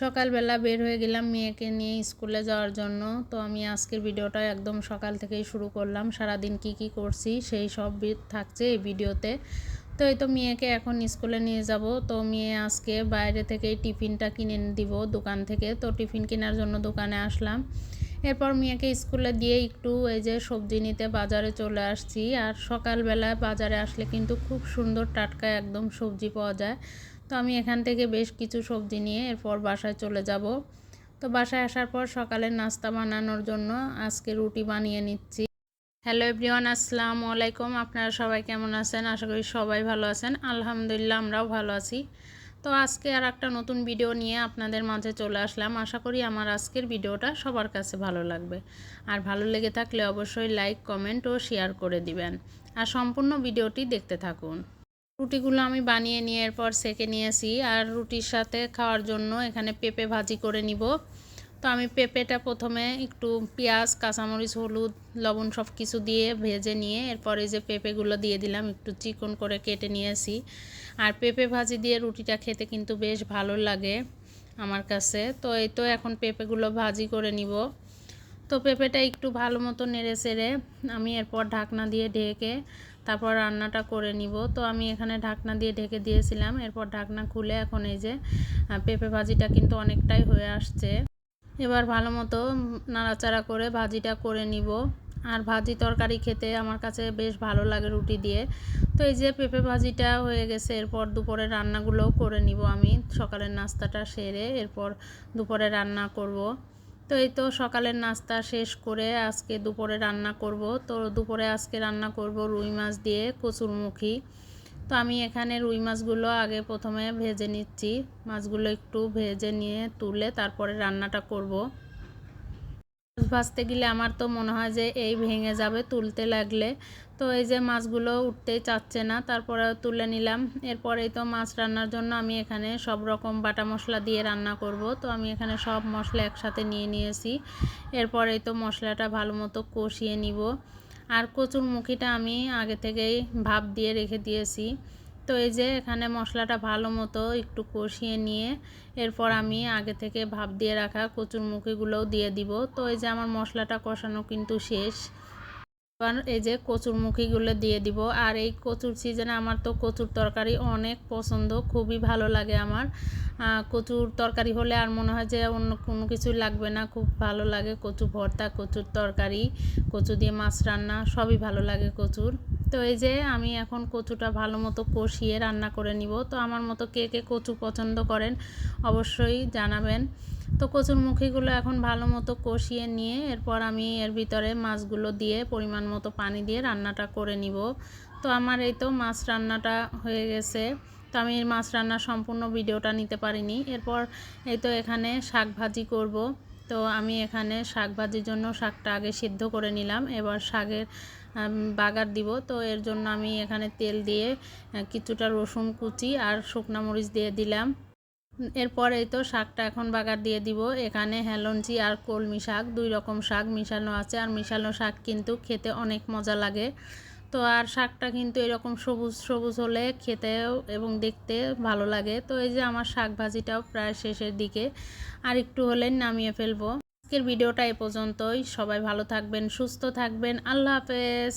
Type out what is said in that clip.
সকালবেলা বের হয়ে গেলাম মেয়েকে নিয়ে স্কুলে যাওয়ার জন্য। তো আমি আজকের ভিডিওটা একদম সকাল থেকেই শুরু করলাম। সারাদিন কি কি করছি সেই সব থাকছে এই ভিডিওতে। তো এই তো মেয়েকে এখন স্কুলে নিয়ে যাব। তো মেয়ে আজকে বাইরে থেকে টিফিনটা কিনে দিব দোকান থেকে। তো টিফিন কেনার জন্য দোকানে আসলাম। এরপর মেয়েকে স্কুলে দিয়ে একটু এই যে সবজি নিতে বাজারে চলে আসছি। আর সকালবেলায় বাজারে আসলে কিন্তু খুব সুন্দর টাটকা একদম সবজি পাওয়া যায়। তো আমি এখান থেকে বেশ কিছু সবজি নিয়ে এরপর বাসায় চলে যাব। তো বাসায় আসার পর সকালের নাস্তা বানানোর জন্য আজকে রুটি বানিয়ে নিচ্ছি। হ্যালো এভরিওয়ান, আসসালামু আলাইকুম। আপনারা সবাই কেমন আছেন? আশা করি সবাই ভালো আছেন। আলহামদুলিল্লাহ, আমরাও ভালো আছি। তো আজকে আর একটা নতুন ভিডিও নিয়ে আপনাদের মাঝে চলে আসলাম। আশা করি আমার আজকের ভিডিওটা সবার কাছে ভালো লাগবে। আর ভালো লেগে থাকলে অবশ্যই লাইক, কমেন্ট ও শেয়ার করে দিবেন। আর সম্পূর্ণ ভিডিওটি দেখতে থাকুন। রুটিগুলো আমি বানিয়ে নিয়ে এরপর সেকে নিয়েছি আর রুটির সাথে খাওয়ার জন্য এখানে পেঁপে ভাজি করে নিব। তো আমি পেঁপেটা প্রথমে একটু পেঁয়াজ, কাঁচামরিচ, হলুদ, লবণ সব কিছু দিয়ে ভেজে নিয়ে এরপরে যে পেঁপেগুলো দিয়ে দিলাম একটু চিকন করে কেটে নিয়েছি। আর পেঁপে ভাজি দিয়ে রুটিটা খেতে কিন্তু বেশ ভালো লাগে আমার কাছে। তো এই তো এখন পেঁপেগুলো ভাজি করে নিব। তো পেঁপেটা একটু ভালো মতো নেড়ে চেড়ে আমি এরপর ঢাকনা দিয়ে ঢেকে তারপর রান্নাটা করে নিব। তো আমি এখানে ঢাকনা দিয়ে ঢেকে দিয়েছিলাম। এরপর ঢাকনা খুলে এখন এই যে পেঁপে ভাজিটা কিন্তু অনেকটাই হয়ে আসছে। এবার ভালো মতো নাড়াচাড়া করে ভাজিটা করে নিব। আর ভাজি তরকারি খেতে আমার কাছে বেশ ভালো লাগে রুটি দিয়ে। তো এই যে পেঁপে ভাজিটা হয়ে গেছে, এরপর দুপুরে রান্নাগুলোও করে নিব আমি। সকালের নাস্তাটা সেরে এরপর দুপুরে রান্না করব। তো এই তো সকালের নাস্তা শেষ করে আজকে দুপুরে রান্না করব। তো দুপুরে আজকে রান্না করব রুই মাছ দিয়ে কচুরমুখী তো আমি এখানে রুই মাছগুলো আগে প্রথমে ভেজে নিচ্ছি। মাছগুলো একটু ভেজে নিয়ে তুলে তারপরে রান্নাটা করব। ভাজতে গেলে আমার তো মনে হয় যে এই ভেঙে যাবে তুলতে লাগলে। তো এই যে মাছগুলো উঠতেই চাচ্ছে না তারপরে তুলে নিলাম। এরপরেই তো মাছ রান্নার জন্য আমি এখানে সব রকম বাটা মশলা দিয়ে রান্না করব। তো আমি এখানে সব মশলা একসাথে নিয়ে নিয়েছি। এরপরেই তো মশলাটা ভালো মতো কষিয়ে নিব। আর কচুর মুখিটা আমি আগে থেকেই ভাপ দিয়ে রেখে দিয়েছি। তো এই যে এখানে মশলাটা ভালো মতো একটু কষিয়ে নিয়ে এরপর আমি আগে থেকে ভাপ দিয়ে রাখা কচুর মুখিগুলোও দিয়ে দিব। তো এই যে আমার মশলাটা কষানো কিন্তু শেষ। এবার এই যে কচুর মুখিগুলো দিয়ে দিব। আর এই কচুর সিজনে আমার তো কচুর তরকারি অনেক পছন্দ, খুবই ভালো লাগে আমার। কচুর তরকারি হলে আর মনে হয় যে অন্য কোনো কিছু লাগবে না। খুব ভালো লাগে কচু ভর্তা, কচুর তরকারি, কচু দিয়ে মাছ রান্না, সবই ভালো লাগে কচুর। তো এই যে আমি এখন কচুটা ভালো মতো কষিয়ে রান্না করে নিব। তো আমার মতো কে কে কচু পছন্দ করেন অবশ্যই জানাবেন। তো কচুর মুখিগুলো এখন ভালো মতো কষিয়ে নিয়ে এরপর আমি এর ভিতরে মাছগুলো দিয়ে পরিমাণ মতো পানি দিয়ে রান্নাটা করে নিব। তো আমার এই তো মাছ রান্নাটা হয়ে গেছে। তো আমি মাছ রান্নার সম্পূর্ণ ভিডিওটা নিতে পারিনি। এরপর এই তো এখানে শাক ভাজি করব। তো আমি এখানে শাক ভাজির জন্য শাকটা আগে সিদ্ধ করে নিলাম। এবার শাকের বাগার দিব। তো এর জন্য আমি এখানে তেল দিয়ে কিছুটা রসুন কুচি আর শুকনা মরিচ দিয়ে দিলাম। এরপর এই তো শাকটা এখন বাগার দিয়ে দিব। এখানে হেলঞ্চি আর কলমি শাক, দুই রকম শাক মিশানো আছে। আর মিশানো শাক কিন্তু খেতে অনেক মজা লাগে। তো আর শাকটা কিন্তু এরকম সবুজ সবুজ হলে খেতেও এবং দেখতে ভালো লাগে। তো এই যে আমার শাক ভাজিটাও প্রায় শেষের দিকে। আর একটু হলেন নামিয়ে ফেলব। আজকের ভিডিওটা এ পর্যন্তই। সবাই ভালো থাকবেন, সুস্থ থাকবেন। আল্লাহ হাফেজ।